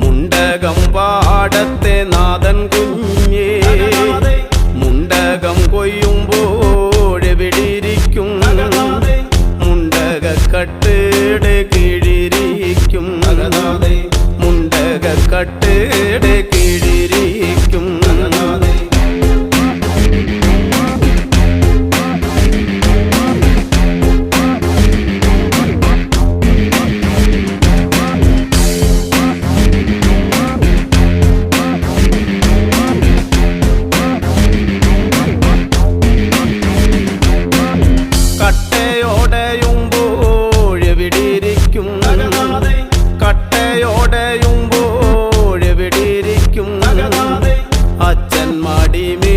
മുണ്ടകം പാടത്തെ നാദൻ കുഞ്ഞേ മുണ്ടകം കൊയ്യുമ്പോഴെവിടിരിക്കും തകതാതെ മുണ്ടകക്കട്ടയുടെ കീഴിരിക്കും. മുണ്ടകക്കട്ടയുടെ അച്ഛൻ മടിമേ